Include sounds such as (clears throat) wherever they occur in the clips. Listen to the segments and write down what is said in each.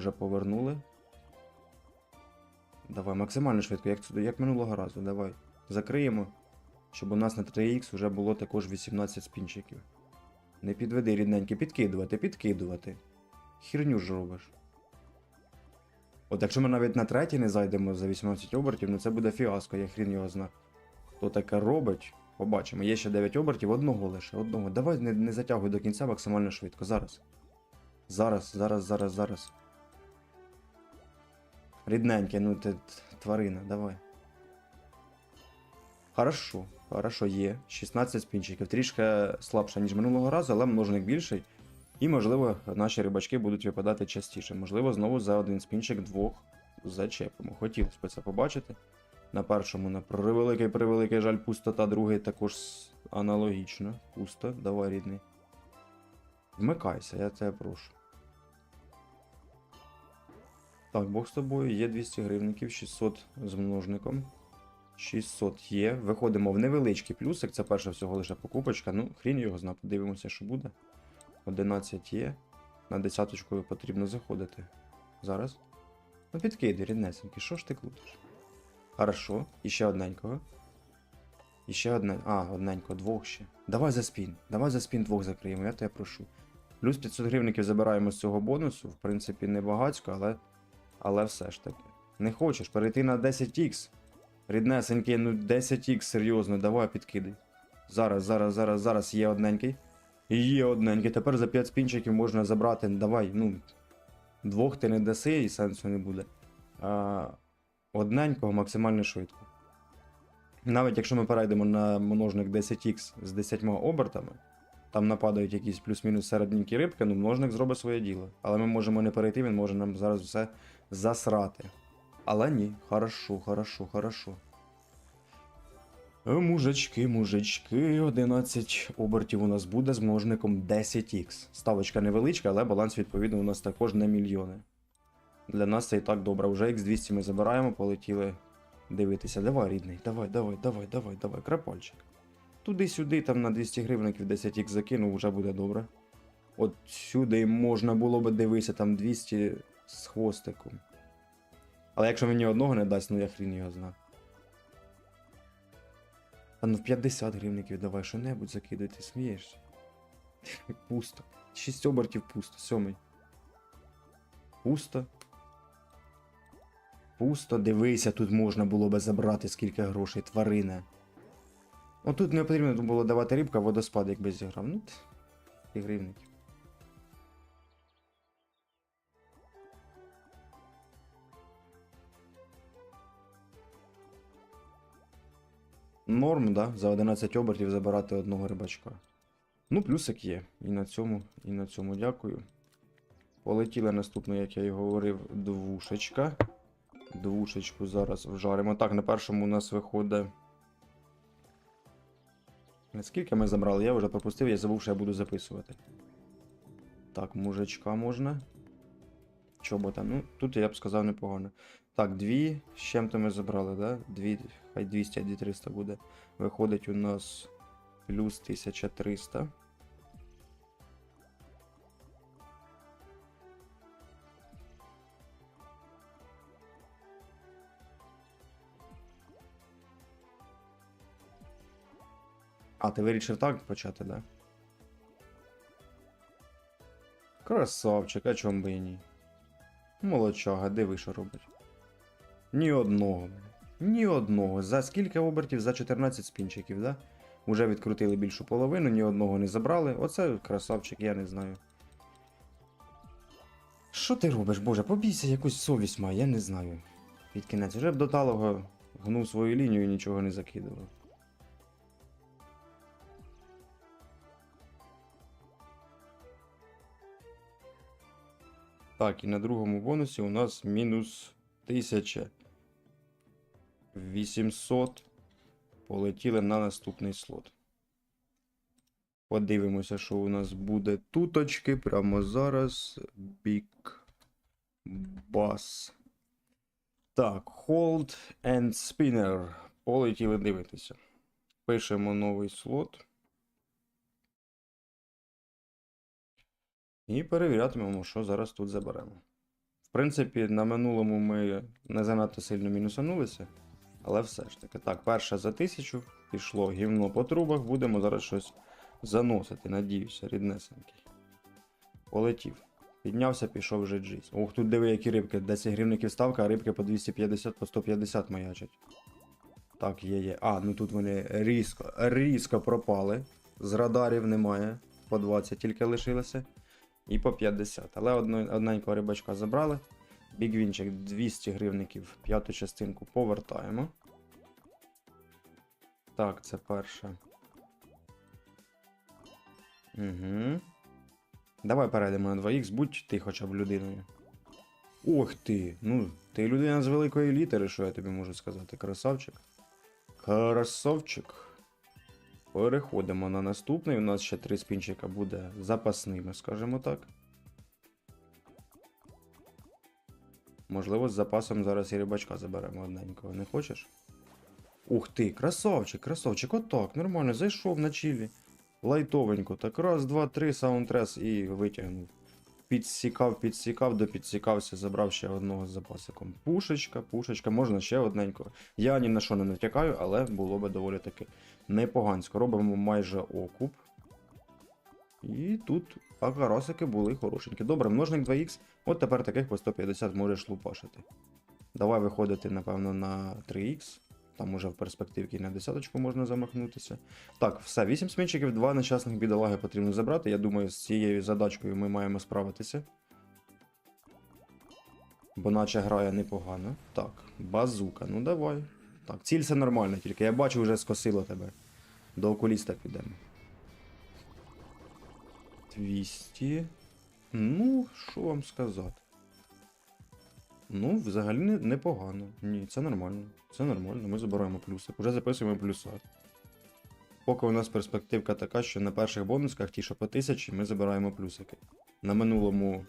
вже повернули. Давай, максимально швидко, як, як минулого разу, давай. Закриємо, щоб у нас на 3х вже було також 18 спінчиків. Не підведи, рідненьке, підкидувати, підкидувати. Хірню ж робиш. От якщо ми навіть на третій не зайдемо за 18 обертів, ну це буде фіаско, я хрін його зна. Хто таке робить, побачимо. Є ще 9 обертів, одного лише, одного. Давай не, не затягуй до кінця максимально швидко. Зараз. Зараз, зараз, зараз, зараз. Рідненьке, ну ти тварина, давай. Хорошо, хорошо, є. 16 спінчиків. Трішки слабше, ніж минулого разу, але множник більший. І, можливо, наші рибачки будуть випадати частіше. Можливо, знову за один спінчик двох зачепимо. Хотілося б це побачити. На першому, на превеликий превеликий жаль, пустота, другий також аналогічно. Пусто, давай, рідний. Вмикайся, я тебе прошу. Так, Бог з тобою, є 200 гривників, 600 з множником. 600 є. Виходимо в невеличкий плюсик, це перша всього лише покупочка. Ну, хрін його зна, подивимося, що буде. 11 є. На десяточкою потрібно заходити. Зараз. Ну підкиди, ріднесенький, що ж ти крутиш? Хорошо, і ще одненького. І ще одне. А, одненького, двох ще. Давай за спін. Давай за спін двох закриємо, я тебе прошу. Плюс 500 гривників забираємо з цього бонусу. В принципі, не багацько, але. Але все ж таки. Не хочеш перейти на 10х. Ріднесенький, ну 10х, серйозно, давай підкидай. Зараз, зараз, зараз, зараз є одненький. Є одненький. Тепер за 5 спінчиків можна забрати. Давай, ну. Двох ти не даси і сенсу не буде. А, одненького максимально швидко. Навіть якщо ми перейдемо на множник 10х з 10 обертами, там нападають якісь плюс-мінус середненькі рибки, ну множник зробить своє діло. Але ми можемо не перейти, він може нам зараз все засрати. Але ні, хорошо, хорошо, хорошо. Е, Мужички, мужички, 11 обертів у нас буде з множником 10х. Ставочка невеличка, але баланс відповідно у нас також не мільйони. Для нас це і так добре. Вже X200 ми забираємо, полетіли дивитися. Давай, рідний, давай, давай, давай, давай, давай, крапальчик. Туди-сюди, там на 200 гривників 10х закинув, вже буде добре. От сюди можна було би дивитися, там 200 з хвостиком. Але якщо мені одного не дасть, ну я хрін його знаю. А ну в 50 гривників давай що-небудь закидай, ти смієшся. (laughs) Пусто. 6 обертів пусто, сьомий. Пусто. Пусто, дивися, тут можна було би забрати скільки грошей, тварина. Ну тут не потрібно було давати рибка, водоспад якби зіграв. Ну, і гривників. Норм, да, за 11 обертів забирати одного рибачка. Ну, плюсик є. І на цьому, і на цьому дякую. Полетіли наступно, як я і говорив, двушечка. Двушечку зараз вжаримо. Так, на першому у нас виходить. Скільки ми забрали? Я вже пропустив, я забув, що я буду записувати. Так, мужичка можна. Чобота. Ну, тут я б сказав непогано. Так, дві. З чим-то ми забрали, да? Дві, хай 200, а 2300 буде. Виходить у нас плюс 1300. А, ти вирішив так почати, да? Красавчик, а чом би і ні? Молодчага, диви, що робить. Ні одного. Ні одного. За скільки обертів? За 14 спінчиків, да? Уже відкрутили більшу половину, ні одного не забрали. Оце красавчик, я не знаю. Що ти робиш, Боже, побійся, якусь совість має, я не знаю. Під кінець. Вже б до талого гнув свою лінію і нічого не закидував. Так, і на другому бонусі у нас мінус 1800. Полетіли на наступний слот. Подивимося, що у нас буде туточки прямо зараз. Бік бас. Так, Hold and Spinner. Полетіли дивитися. Пишемо новий слот. І перевірятимемо, що зараз тут заберемо. В принципі, на минулому ми не занадто сильно мінусанулися. Але все ж таки. Так, перше за тисячу пішло гівно по трубах, будемо зараз щось заносити, надіюся, ріднесенький. Полетів. Піднявся, пішов вже джиз. Ох, тут диви, які рибки. 10 гривників ставка, а рибки по 250, по 150 маячать. Так, є, є. А, ну тут вони різко, різко пропали. З радарів немає. По 20 тільки лишилося. І по 50. Але одно, одненького рибачка забрали. Бігвінчик 200 гривників, п'яту частинку повертаємо. Так, це перше. Угу. Давай перейдемо на 2х, будь ти хоча б людиною. Ох ти! Ну, ти людина з великої літери, що я тобі можу сказати, красавчик. Красавчик. Переходимо на наступний. У нас ще три спінчика буде запасними, скажімо так. Можливо, з запасом зараз і рибачка заберемо одненького. Не хочеш? Ух ти, красавчик, красавчик, отак, нормально, зайшов на чилі. Лайтовенько. Так раз, два, три, саундтрес і витягнув. Підсікав, підсікав, допідсікався, забрав ще одного з запасиком. Пушечка, пушечка, можна ще одненького. Я ні на що не натякаю, але було би доволі таки непогансько. Робимо майже окуп. І тут акарасики були хорошенькі. Добре, множник 2х. От тепер таких по 150 можеш лупашити. Давай виходити, напевно, на 3х. Там уже в перспективі на десяточку можна замахнутися. Так, все, 8 смінчиків, 2 нещасних бідолаги потрібно забрати. Я думаю, з цією задачкою ми маємо справитися. Бо наче грає непогано. Так, базука, ну давай. Так, ціль все нормально, тільки я бачу, вже скосило тебе. До окуліста підемо. 200. Ну, що вам сказати? Ну, взагалі не, непогано. Ні, це нормально. Це нормально. Ми забираємо плюси. Уже записуємо плюса. Поки у нас перспективка така, що на перших бонусках, ті, що по 1000, ми забираємо плюсики. На минулому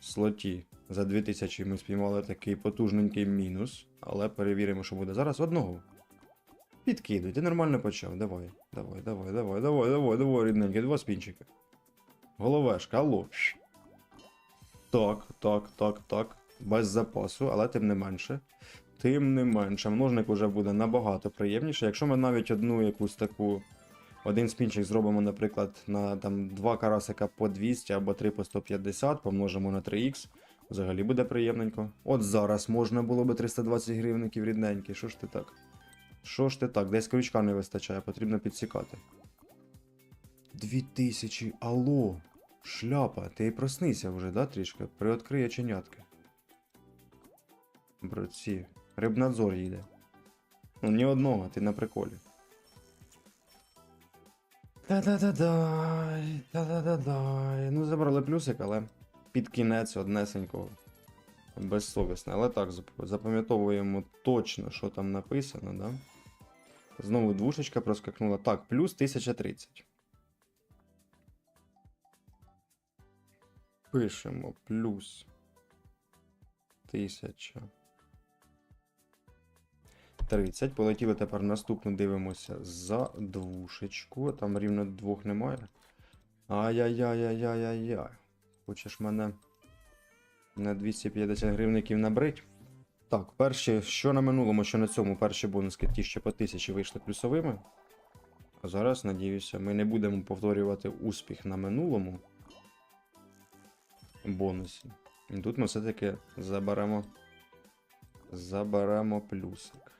слоті за 2000 ми спіймали такий потужненький мінус, але перевіримо, що буде зараз одного. Підкидуй, ти нормально почав. Давай, давай, давай, давай, давай, давай, давай, рідненький, два спінчики. Головешка, алло. Так, так, так, так. Без запасу, але тим не менше. Тим не менше, множник уже буде набагато приємніше. Якщо ми навіть одну якусь таку. Один спінчик зробимо, наприклад, на там два карасика по 200 або 3 по 150, помножимо на 3х. Взагалі буде приємненько. От зараз можна було би 320 гривників рідненькі. Що ж ти так? Що ж ти так? Десь крючка не вистачає, потрібно підсікати. 2000, алло! Шляпа, ти проснися вже, да, трішки? Приоткриє чинятки. Братці, рибнадзор їде. Ну, ні одного, ти на приколі. Та-да-да-дай, та-да-да-дай. Ну, забрали плюсик, але під кінець однесенького. Безсовісно. Але так, запам'ятовуємо точно, що там написано, да? Знову двушечка проскакнула. Так, плюс 1030. Пишемо плюс 1000. 30. Полетіли тепер наступну дивимося за двушечку. Там рівно двох немає. Ай-яй-яй-яй-яй-яй. Хочеш мене на 250 гривників набрить? Так, перші, що на минулому, що на цьому, перші бонуски ті ще по 1000 вийшли плюсовими. А зараз, надіюся, ми не будемо повторювати успіх на минулому бонусі. І тут ми все-таки заберемо. Заберемо плюсик.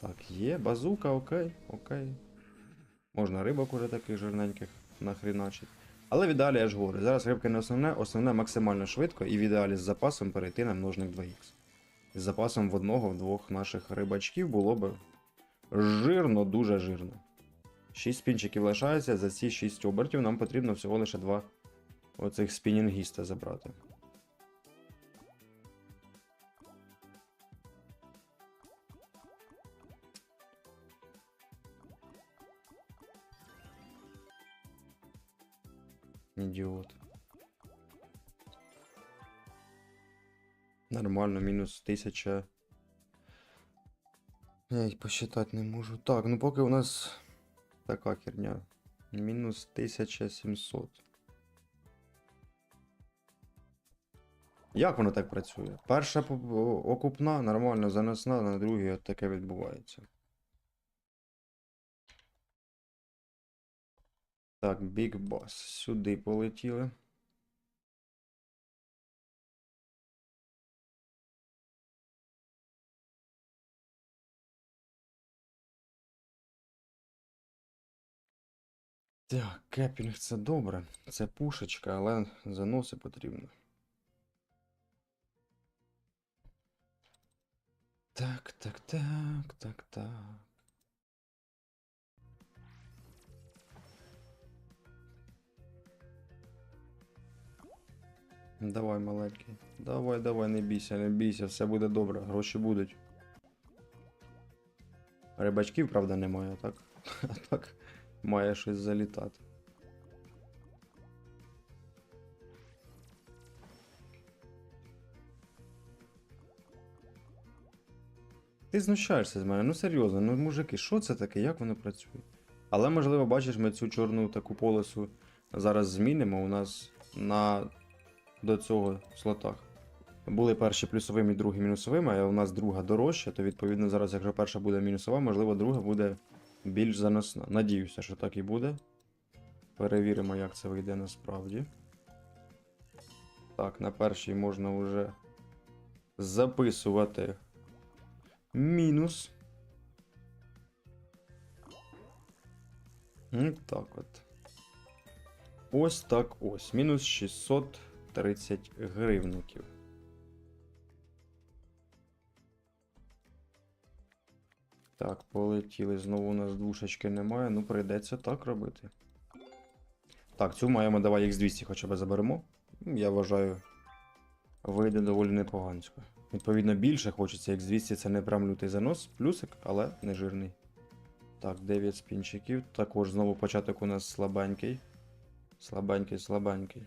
Так, є, базука, окей, окей. Можна рибок уже таких жирненьких нахріначить. Але в ідеалі я ж говорю, зараз рибки не основне, основне максимально швидко і в ідеалі з запасом перейти на множник 2х. З запасом в одного, в двох наших рибачків було б жирно, дуже жирно. 6 спінчиків лишається, за ці 6 обертів нам потрібно всього лише 2 оцих спінінгіста забрати. Ідіот. Нормально, мінус 1000. Я й посчитати не можу. Так, ну поки у нас така херня. Мінус 1700. Як воно так працює? Перша окупна, нормально занесна, на другій от таке відбувається. Так, Big Boss. Сюди полетіли. Так, кепінг це добре. Це пушечка, але заноси потрібно. Так, так, так, так, так. Давай, маленький. Давай, давай, не бійся, не бійся, все буде добре, гроші будуть. Рибачків, правда, немає, так? (laughs) А так має щось залітати. Ти знущаєшся з мене, ну серйозно, ну мужики, що це таке, як воно працює? Але можливо, бачиш, ми цю чорну таку полосу зараз змінимо. У нас на до цього слотах були перші плюсовими і другі мінусовими, а у нас друга дорожча, то відповідно зараз, якщо перша буде мінусова, можливо, друга буде більш заносна. Надіюся, що так і буде. Перевіримо, як це вийде насправді. Так, на першій можна вже записувати мінус. Так от. Ось так ось. Мінус 630 гривників. Так, полетіли. Знову у нас двушечки немає. Ну, прийдеться так робити. Так, цю маємо давай X200 хоча б заберемо. Я вважаю, вийде доволі непогансько. Відповідно, більше хочеться X200, це не прям лютий занос, плюсик, але не жирний. Так, 9 спінчиків. Також знову початок у нас слабенький. Слабенький, слабенький.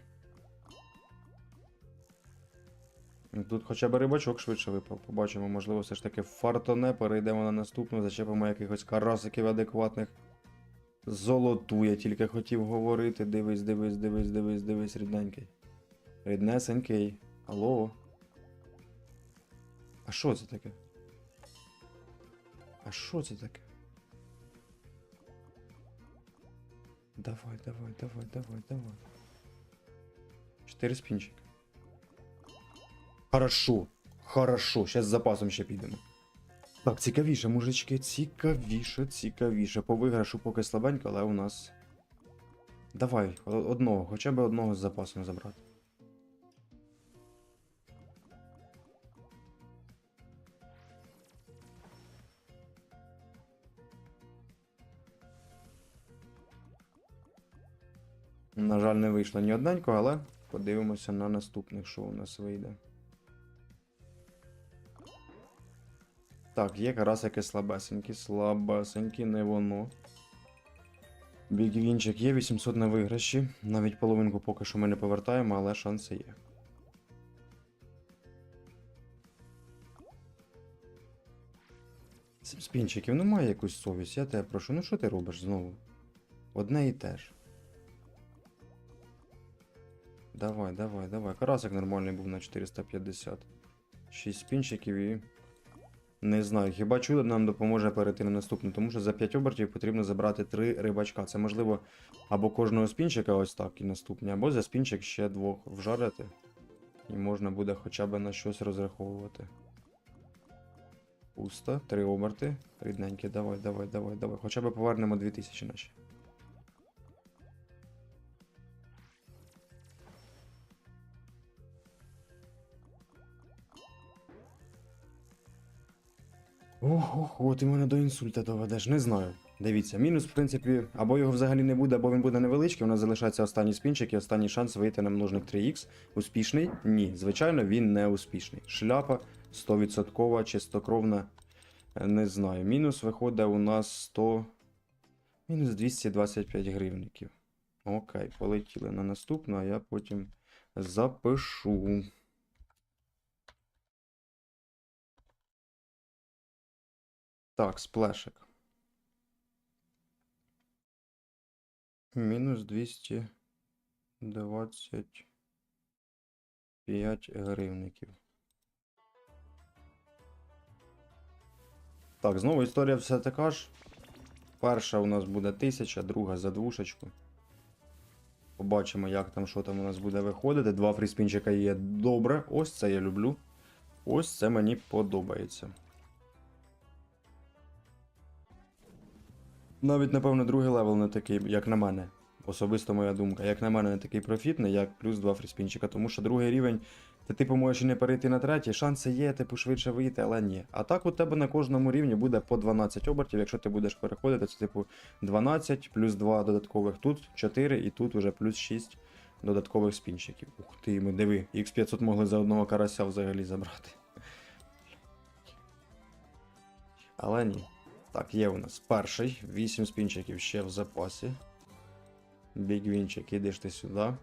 Тут хоча б рибачок швидше випав. Побачимо, можливо, все ж таки фартоне, перейдемо на наступну, зачепимо якихось карасиків адекватних. Золоту, я тільки хотів говорити. Дивись, дивись, дивись, дивись, дивись, рідненький. Ріднесенький. Алло. А що це таке? А що це таке? Давай, давай, давай, давай, давай. Чотири спінчики. Хорошо. Хорошо. Сейчас з запасом ще підемо. Так, цікавіше, мужички, цікавіше, цікавіше. По виграшу поки слабенько, але у нас. Давай, одного, хоча б одного з запасом забрати. На жаль, не вийшло ні одненько, але подивимося на наступних, що у нас вийде. Так, є карасики слабесенькі, слабесенькі, не воно. Бігвінчик є 800 на виграші. Навіть половинку поки що ми не повертаємо, але шанси є. Спінчиків, ну має якусь совість, я тебе прошу, ну що ти робиш знову? Одне і те ж. Давай, давай, давай. Карасик нормальний був на 450. 6 спінчиків і. Не знаю, хіба чудо нам допоможе перейти на наступну, тому що за 5 обертів потрібно забрати 3 рибачка. Це можливо або кожного спінчика ось так і наступні, або за спінчик ще двох вжарити. І можна буде хоча б на щось розраховувати. Пусто, 3 оберти. Рідненькі, давай, давай, давай, давай. Хоча б повернемо 2000 наші. Ого, ти мене до інсульта доведеш, не знаю. Дивіться, мінус, в принципі, або його взагалі не буде, або він буде невеличкий. У нас залишається останній спінчик і останній шанс вийти на множник 3х. Успішний? Ні, звичайно, він не успішний. Шляпа 100% чистокровна. е, Не знаю. Мінус виходить у нас 100. Мінус 225 гривників. Окей, полетіли на наступну, а я потім запишу. Так, сплешик. Мінус 220. 5 гривників. Так, знову історія все така ж. Перша у нас буде 1000, друга за двушечку. Побачимо, як там, що там у нас буде виходити. Два фріспінчика є добре. Ось це я люблю. Ось це мені подобається. Навіть, напевно, другий левел не такий, як на мене. Особисто моя думка. Як на мене, не такий профітний, як плюс два фріспінчика. Тому що другий рівень, ти типу можеш і не перейти на третій, шанси є, типу, швидше вийти, але ні. А так у тебе на кожному рівні буде по 12 обертів. Якщо ти будеш переходити, це типу 12 плюс 2 додаткових тут, 4 і тут уже плюс 6 додаткових спінчиків. Ух ти, ми диви, X500 могли за одного карася взагалі забрати. Але ні. Так, є у нас перший. 8 спінчиків ще в запасі. Бігвінчик, ідеш ти сюди.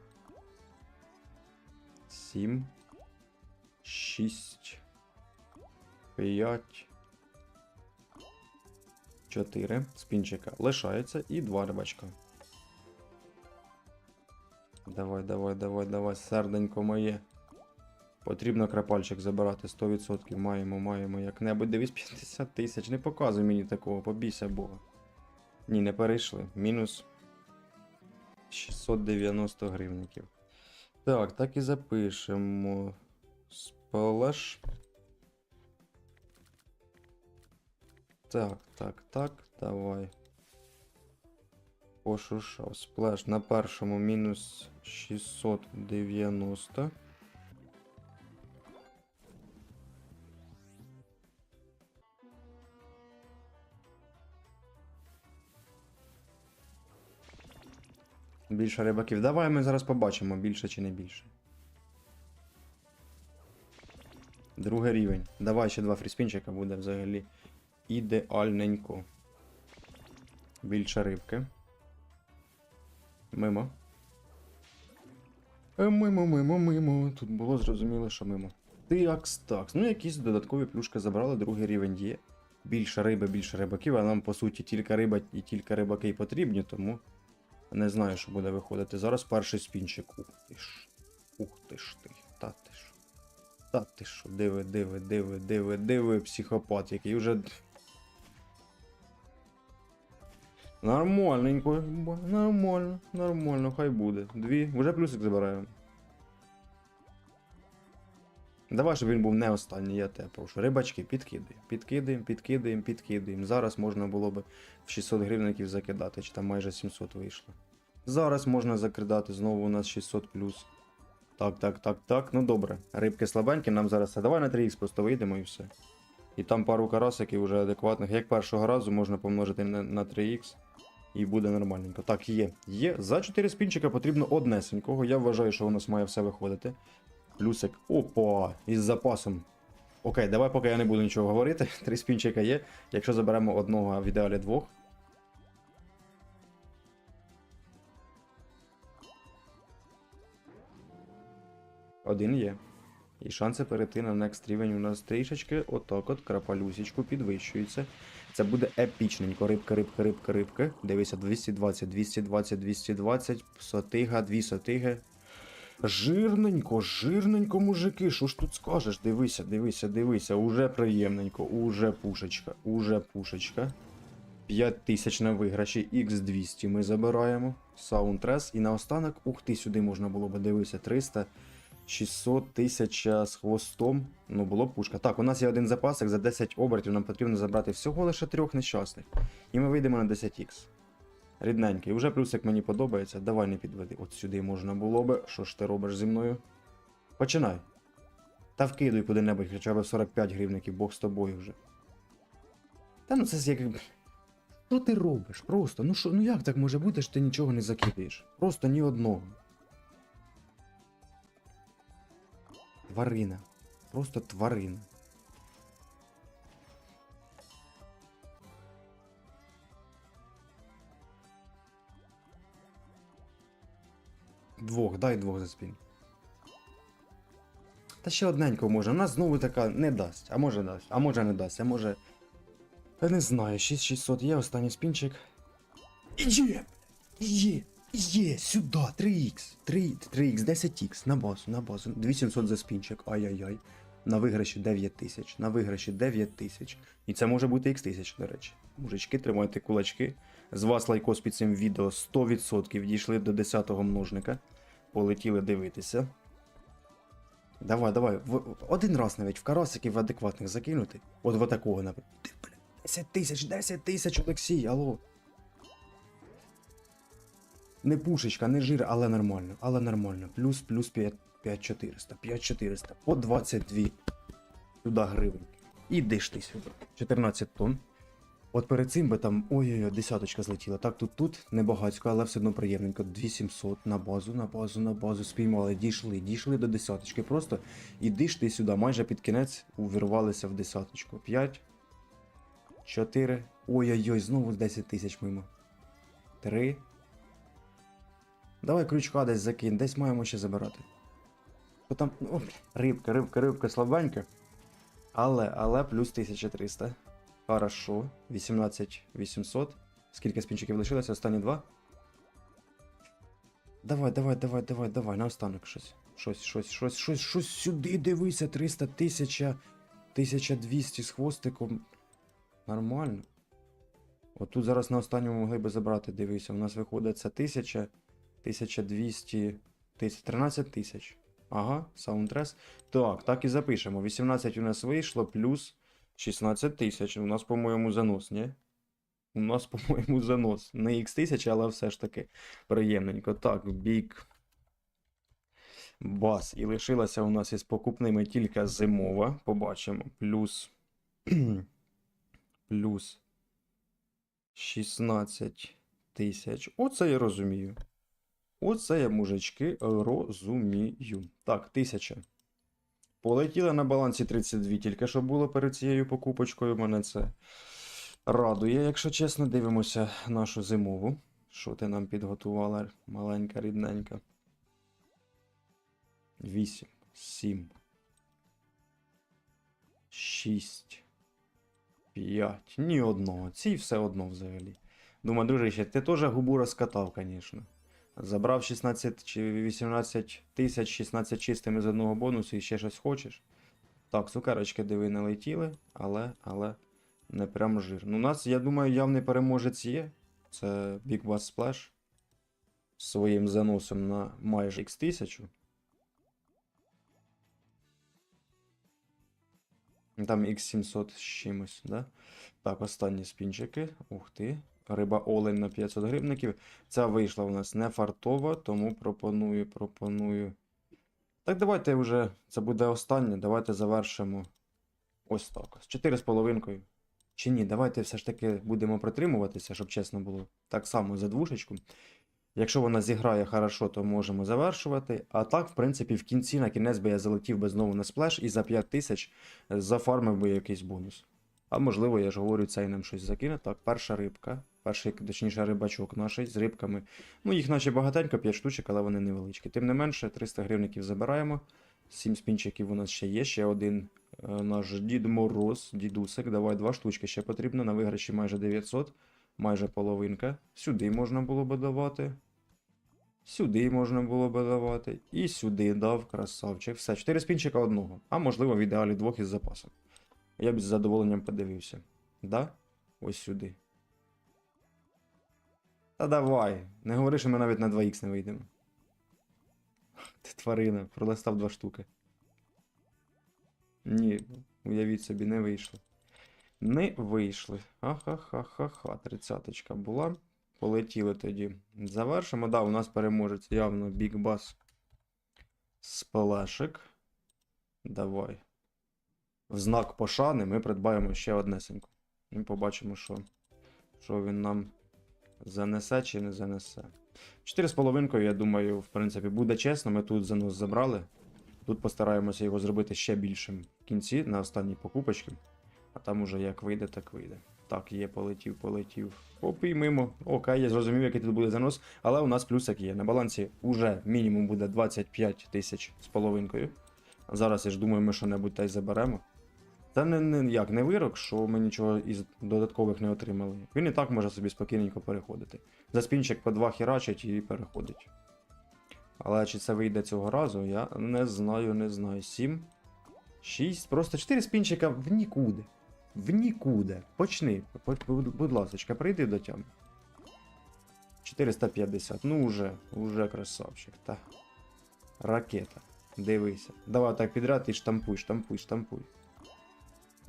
7. 6. 5. 4 спінчика лишається і 2 рибачка. Давай, давай, давай, давай, серденько моє. Потрібно крапальчик забирати 100%. Маємо, маємо як-небудь. Дивись 50 тисяч. Не показуй мені такого, побійся Бога. Ні, не перейшли. Мінус 690 гривників. Так, так і запишемо. Сплеш. Так, так, так, давай. Пошушав. Сплеш на першому мінус 690. Більше рибаків. Давай ми зараз побачимо, більше чи не більше. Другий рівень. Давай ще два фріспінчика буде взагалі ідеальненько. Більше рибки. Мимо. Е, Мимо, мимо, мимо. Тут було зрозуміло, що мимо. Такс, такс. Ну, якісь додаткові плюшки забрали, другий рівень є. Більше риби, більше рибаків, а нам, по суті, тільки риба і тільки рибаки потрібні, тому. Не знаю, що буде виходити. Зараз перший спінчик. Ух ти ж. Ух ти ж ти. Та ти ж. Та ти що, диви, диви, диви, диви, диви, психопат, який вже. Нормальненько, нормально, нормально, хай буде. Дві. Уже плюсик забираємо. Давай, щоб він був не останній, я тебе прошу. Рибачки, підкидаємо, підкидаємо, підкидаємо, підкидаємо. Зараз можна було б в 600 гривників закидати, чи там майже 700 вийшло. Зараз можна закидати, знову у нас 600 плюс. Так, так, так, так. Ну добре. Рибки слабенькі, нам зараз це. Давай на 3х просто вийдемо і все. І там пару карасиків вже адекватних. Як першого разу можна помножити на 3х. І буде нормальненько. Так, є. Є. За 4 спінчика потрібно однесенького. Я вважаю, що у нас має все виходити. Плюсик. Опа! Із запасом. Окей, давай, поки я не буду нічого говорити. (laughs) Три спінчика є. Якщо заберемо одного, в ідеалі двох. Один є. І шанси перейти на next рівень у нас трішечки. Отак от крапалюсічку підвищується. Це буде епічненько. Рибка, рибка, рибка, рибка. Дивися, 220, 220, 220, сотига, дві сотиги. Жирненько, жирненько, мужики, що ж тут скажеш? Дивися, дивися, дивися, уже приємненько, уже пушечка, уже пушечка. 5000 на виграші, X200 ми забираємо. Саундтрес. І наостанок, ух ти, сюди можна було би дивитися, 300, 600 тисяча з хвостом. Ну, було б пушка. Так, у нас є один запасик, за 10 обертів нам потрібно забрати всього лише трьох нещасних. І ми вийдемо на 10х. Рідненький, уже плюсик мені подобається. Давай не підведи. От сюди можна було би. Що ж ти робиш зі мною? Починай. Та вкидуй куди-небудь, хоча б 45 гривників, Бог з тобою вже. Та ну це як. Що ти робиш? Просто, ну що, ну як так може бути, що ти нічого не закидаєш? Просто ні одного. Тварина. Просто тварина. Двох, дай двох за спін. Та ще одненько може. У нас знову така не дасть. А може дасть. А може не дасть. А може. Я не знаю. 6600 є, останній спінчик. Є! Є! Є, сюди, 3х, 3, 3х, 10х, на базу, на базу. 2700 за спінчик, ай-яй-яй. На виграші 9000, на виграші 9000. І це може бути x1000, до речі. Мужички, тримайте кулачки. З вас лайкос під цим відео 100% дійшли до 10-го множника. Полетіли дивитися. Давай, давай. В, один раз навіть в карасиків адекватних закинути. От в такого, наприклад. Ти, бля, 10 тисяч, 10 тисяч, Олексій, алло. Не пушечка, не жир, але нормально, але нормально. Плюс, плюс 5400, 5400, по 22 сюди гривень. І диш ти сюди. 14 тонн. От перед цим би там, ой-ой-ой, десяточка злетіла. Так, тут тут небагацько, але все одно приємненько. 2700 на базу, на базу, на базу спіймали, дійшли, дійшли до десяточки. Просто іди ти сюди, майже під кінець увірвалися в десяточку. 5, 4, ой-ой-ой, знову 10 тисяч мимо. 3. Давай крючка десь закинь, десь маємо ще забирати. Бо там, ну, рибка, рибка, рибка слабенька. Але, але плюс 1300. Хорошо. 18 800. Скільки спінчиків лишилося? Останні два. Давай, давай, давай, давай, давай, наостанок щось. Щось, щось, щось, щось, щось сюди дивися. 300 тисяча, 1200 з хвостиком. Нормально. От тут зараз на останньому могли би забрати, дивися. У нас виходить це 1000, 1200, 1000, 13 тисяч. Ага, саундтрес. Так, так і запишемо. 18 у нас вийшло, плюс 16 тисяч. У нас, по-моєму, занос, ні? У нас, (laughs) по-моєму, занос. Не x тисяч, але все ж таки приємненько. Так, бік. Бас. І лишилася у нас із покупними тільки зимова. Побачимо. Плюс. (clears throat) плюс 16 тисяч. Оце я розумію. Оце я, мужички, розумію. Так, 1000. Полетіли на балансі 32, тільки що було перед цією покупочкою. Мене це радує, якщо чесно. Дивимося нашу зимову. Що ти нам підготувала, маленька, рідненька. 8, 7, 6, 5. Ні одного. Ці все одно взагалі. Думаю, дружище, ти теж губу розкатав, звісно. Забрав 16 чи 18 тисяч 16 чистими з одного бонусу і ще щось хочеш. Так, цукерочки диви не летіли, але, але не прям жир. Ну, у нас, я думаю, явний переможець є. Це Big Bass Splash. Своїм заносом на майже X1000. Там X700 з чимось, да? Так, останні спінчики. Ух ти. Риба Олень на 500 гривників. Ця вийшла у нас не фартова, тому пропоную, пропоную. Так, давайте вже. Це буде останнє. Давайте завершимо ось так. З 4,5. Чи ні, давайте все ж таки будемо притримуватися, щоб чесно було. Так само за двушечку. Якщо вона зіграє хорошо, то можемо завершувати. А так, в принципі, в кінці на кінець би я залетів би знову на сплеш і за 5 тисяч зафармив би якийсь бонус. А можливо, я ж говорю, цей нам щось закине. Так, перша рибка. Перший, точніше, рибачок наш з рибками. Ну, їх наче багатенько, 5 штучок, але вони невеличкі. Тим не менше, 300 гривників забираємо. 7 спінчиків у нас ще є. Ще один е, наш Дід Мороз, дідусик. Давай два штучки ще потрібно. На виграші майже 900, майже половинка. Сюди можна було би давати. Сюди можна було би давати. І сюди дав красавчик. Все, 4 спінчика одного. А можливо, в ідеалі двох із запасом. Я б з задоволенням подивився. Да? Ось сюди. Та давай. Не говори, що ми навіть на 2х не вийдемо. Ти тварина, пролистав два штуки. Ні, уявіть собі, не вийшло. Не вийшли. Ха-ха-ха-ха-ха. Тридцяточка була. Полетіли тоді. Завершимо. Да, у нас переможець явно Bass Сплешик. Давай. В знак пошани ми придбаємо ще однесеньку. І побачимо, що, що він нам занесе чи не занесе. 4,5, я думаю, в принципі, буде чесно. Ми тут занос забрали. Тут постараємося його зробити ще більшим в кінці на останній покупочці. А там уже як вийде, так вийде. Так, є, полетів, полетів. Оп. Окей, я зрозумів, який тут буде занос. Але у нас плюсик є. На балансі вже мінімум буде 25 тисяч з половинкою. Зараз я ж думаю, ми що-небудь та й заберемо. Та не, не як не вирок, що ми нічого із додаткових не отримали. Він і так може собі спокійненько переходити. За спінчик по два херачить і переходить. Але чи це вийде цього разу, я не знаю, не знаю. 7, 6, просто 4 спінчика в нікуди. В нікуди. Почни. Будь ласка, прийди до тями. 450. Ну уже, уже красавчик. Та. Ракета. Дивися. Давай так підряд і штампуй, штампуй, штампуй.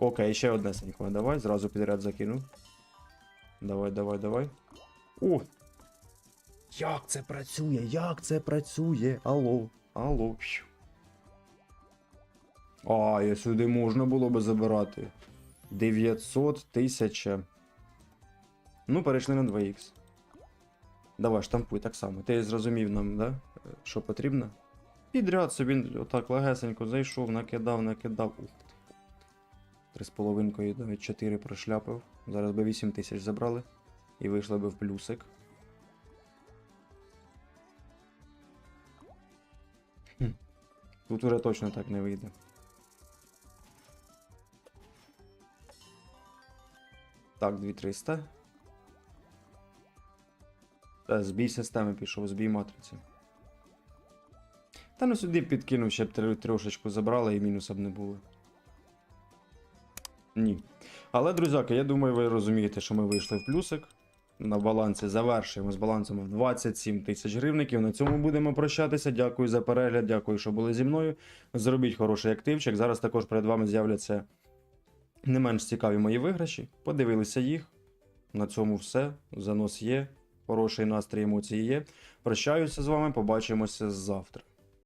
Окей, ще одне сенько. Давай, зразу підряд закину. Давай, давай, давай. О! Як це працює? Як це працює? Алло, алло. А, я сюди можна було би забирати. 900 тисяча. Ну, перейшли на 2х. Давай, штампуй так само. Ти зрозумів нам, да? Що потрібно? Підряд собі отак легесенько зайшов, накидав, накидав. Ух ти. Три з половинкою навіть 4 прошляпив. Зараз би 8 тисяч забрали. І вийшли би в плюсик. Тут уже точно так не вийде. Так, 2300. Та, збій системи пішов, збій матриці. Та ну сюди підкинув, ще б тр- трошечку забрали і мінуса б не було. Ні. Але, друзяки, я думаю, ви розумієте, що ми вийшли в плюсик. На балансі завершуємо з балансом в 27 тисяч гривників. На цьому будемо прощатися. Дякую за перегляд, дякую, що були зі мною. Зробіть хороший активчик. Зараз також перед вами з'являться не менш цікаві мої виграші. Подивилися їх. На цьому все. Занос є. Хороший настрій емоції є. Прощаюся з вами, побачимося завтра.